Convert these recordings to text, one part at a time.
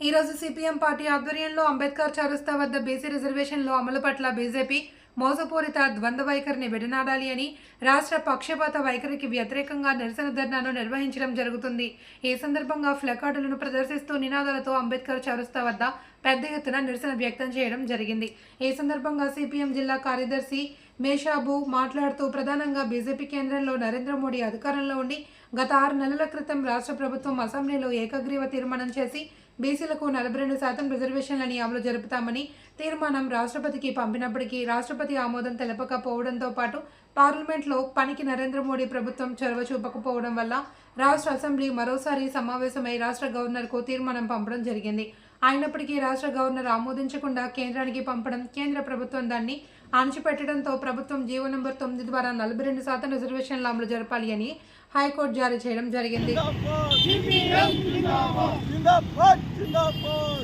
ఈ రోజు CPM party ఆధ్వర్యంలో అంబేద్కర్ చౌరస్తా వద్ద బీసీ రిజర్వేషన్లో అమలు పట్ల బీజేపీ మోసపూరిత ద్వంద్వ వైఖరిని విడనాడాలి అని రాష్ట్ర పక్షపాత వైఖరికి వ్యతిరేకంగా నిరసన ధర్నాను నిర్వహించడం జరుగుతుంది. ఈ సందర్భంగా ఫ్లెకార్డులను ప్రదర్శిస్తూ నినాదాలతో అంబేద్కర్ చౌరస్తా వద్ద పెద్ద ఎత్తున నిరసన వ్యక్తం చేయడం జరిగింది. ఈ సందర్భంగా సిపిఎం జిల్లా కార్యదర్శి మేషాబు మాట్లాడుతూ ప్రధానంగా బీజేపీ కేంద్రంలో నరేంద్ర మోడీ అధికారంలో ఉండి గత ఆరు నెలల క్రితం రాష్ట్ర ప్రభుత్వం అసెంబ్లీలో ఏకగ్రీవ తీర్మానం చేసి బీసీలకు నలభై రెండు శాతం రిజర్వేషన్లని అమలు జరుపుతామని తీర్మానం రాష్ట్రపతికి పంపినప్పటికీ రాష్ట్రపతి ఆమోదం తెలపకపోవడంతో పాటు పార్లమెంట్లో పనికి నరేంద్ర మోడీ ప్రభుత్వం చొరవ చూపకపోవడం వల్ల రాష్ట్ర అసెంబ్లీ మరోసారి సమావేశమై రాష్ట్ర గవర్నర్కు తీర్మానం పంపడం జరిగింది. అయినప్పటికీ రాష్ట్ర గవర్నర్ ఆమోదించకుండా కేంద్రానికి పంపడం కేంద్ర ప్రభుత్వం దాన్ని అణచిపెట్టడంతో ప్రభుత్వం జీవో నంబర్ తొమ్మిది ద్వారా నలభై రెండు శాతం రిజర్వేషన్ల అమలు జరపాలి అని హైకోర్టు జారీ చేయడం జరిగింది. జిందాబాద్. జిందాబాద్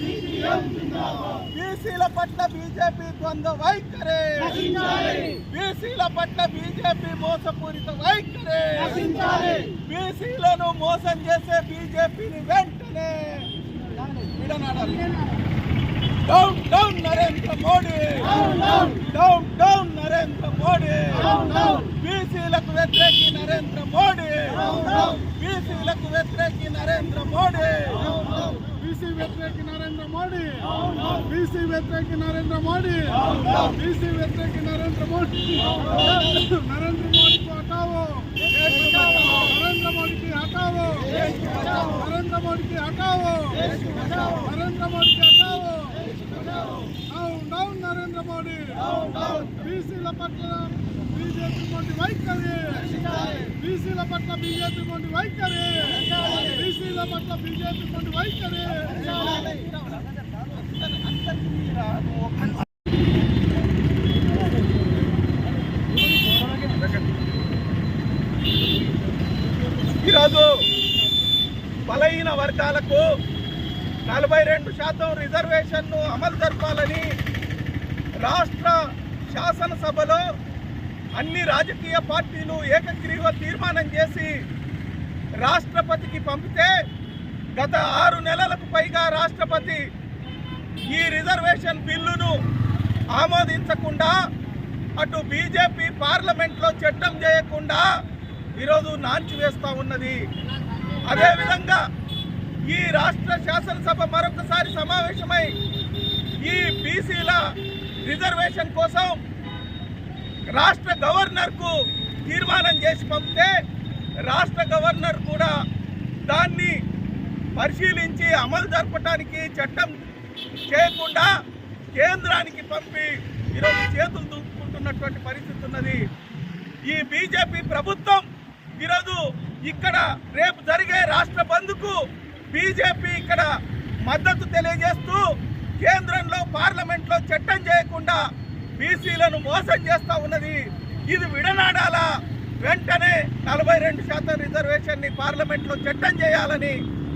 బీసీల పట్ల బీజేపీ ద్వంద్వ వైఖరి. బీసీల పట్ల బీజేపీ మోసపూరిత వైఖరి. బీసీలను మోసం చేసే బీజేపీని వెంటనే. విడనాడాలి. Down down Narendra Modi down down Narendra Modi బీసీలకు వ్యతిరేకి నరేంద్ర మోడీ బీసీలకు వ్యతిరేకి నరేంద్ర మోడీ బీసీ వ్యతిరేకి నరేంద్ర మోడీ బీసీ వ్యతిరేకి నరేంద్ర మోడీ బీసీ వ్యతిరేకి నరేంద్ర మోడీ నరేంద్ర మోడీకి హటావో నరేంద్ర మోడీకి హటావో నరేంద్ర మోడీకి హటావో నరేంద్ర మోడీకి హటావో డౌన్ డౌన్ నరేంద్ర మోడీ. బీసీల పట్ల బీజేపీ మోడీ వైఖరి. బీసీల పట్ల బీజేపీ మోడీ వైఖరి. బీసీల పట్ల బీజేపీ మోడీ వైఖరి. ఈరోజు బలహీన వర్గాలకు నలభై రెండు శాతం రిజర్వేషన్ను అమలు జరపాలని రాష్ట్ర శాసనసభలో అన్ని రాజకీయ పార్టీలు ఏకగ్రీవ తీర్మానం చేసి రాష్ట్రపతికి పంపితే గత ఆరు నెలలకు పైగా రాష్ట్రపతి ఈ రిజర్వేషన్ బిల్లును ఆమోదించకుండా అటు బీజేపీ పార్లమెంట్లో చట్టం చేయకుండా ఈరోజు నాంచి వేస్తూ ఉన్నది. అదేవిధంగా ఈ రాష్ట్ర శాసనసభ మరొకసారి సమావేశమై ఈ బీసీల రిజర్వేషన్ కోసం రాష్ట్ర గవర్నర్కు తీర్మానం చేసి పంపితే రాష్ట్ర గవర్నర్ కూడా దాన్ని పరిశీలించి అమలు జరపడానికి చట్టం చేయకుండా కేంద్రానికి పంపి ఈరోజు చేతులు దుంపుకుంటున్నటువంటి పరిస్థితి ఉన్నది. ఈ బీజేపీ ప్రభుత్వం ఈరోజు ఇక్కడ రేపు జరిగే రాష్ట్ర బంద్కు బీజేపీ ఇక్కడ మద్దతు తెలియజేస్తూ పార్లమెంట్లో చట్టం చేయకుండా బీసీలను మోసం చేస్తూ ఉన్నది. ఇది విడనాడాలా? వెంటనే నలభై రెండు శాతం రిజర్వేషన్ని పార్లమెంట్లో చట్టం చేయాలని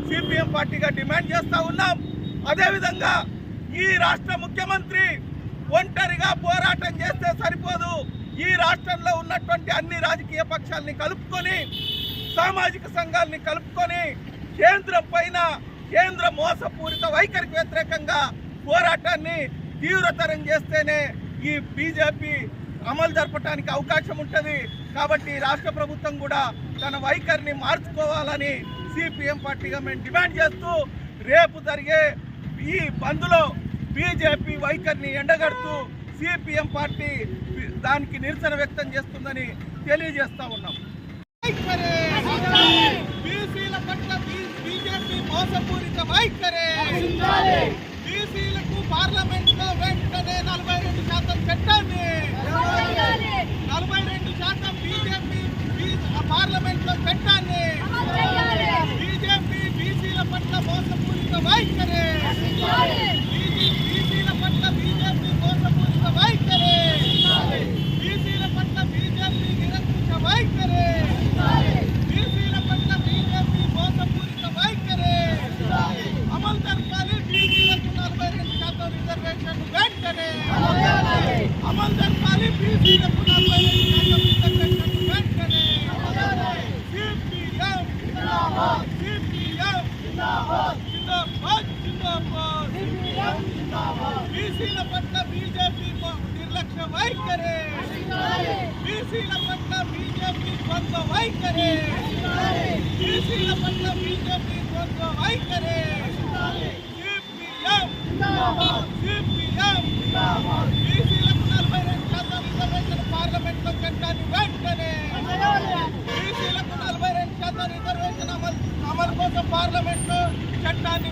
సిపిఎం పార్టీగా డిమాండ్ చేస్తూ ఉన్నాం. అదేవిధంగా ఈ రాష్ట్ర ముఖ్యమంత్రి ఒంటరిగా పోరాటం చేస్తే సరిపోదు. ఈ రాష్ట్రంలో ఉన్నటువంటి అన్ని రాజకీయ పక్షాలని కలుపుకొని సామాజిక సంఘాలని కలుపుకొని కేంద్రం పైన కేంద్ర మోసపూరిత వైఖరికి వ్యతిరేకంగా పోరాటాన్ని తీవ్రతరం చేస్తేనే ఈ బీజేపీ అమలు జరపడానికి అవకాశం ఉంటుంది. కాబట్టి రాష్ట్ర ప్రభుత్వం కూడా తన వైఖరిని మార్చుకోవాలని సిపిఎం పార్టీగా మేము డిమాండ్ చేస్తూ రేపు జరిగే ఈ బంద్లో బీజేపీ వైఖరిని ఎండగడుతూ సిపిఎం పార్టీ దానికి నిరసన వ్యక్తం చేస్తుందని తెలియజేస్తా ఉన్నాం. వైఖరి! బీసీల పట్ల బీజేపీ మోసపూరిత వైఖరే! బీసీలకు పార్లమెంట్లో వెంటనే నలభై రెండు శాతం చట్టాన్ని నలభై రెండు శాతం బీజేపీ పార్లమెంట్లో చట్టాన్ని బీజేపీ బీసీల పట్ల మోసపూరిత వైఖరి బీసీల పట్ల బీజేపీ మోసపూరిత వైఖరి బీసీల పట్ల బీజేపీ నిరంకుశ వైఖరి బీసీల పట్ల బీజేపీ మోసపూరిత వైఖరి అమలు జరపాలి బీసీలకు నలభై రెండు శాతం రిజర్వేషన్ వెంటనే అమలు జరపాలి బీసీలకు నలభై రెండు శాతం రిజర్వేషన్ వెంటనే సిపిఎం సిపిఎం జిందాబాద్ జిందాబాద్ బీసీల పట్ల బీజేపీ నిర్లక్ష్య వైఖరి బీసీల పట్ల బీజేపీ ద్వంద్వ వైఖరి బీసీల పట్ల బీజేపీ ద్వంద్వ వైఖరి సిపిఎం సిపిఎం బీసీలకు పార్లమెంటు చట్టాన్ని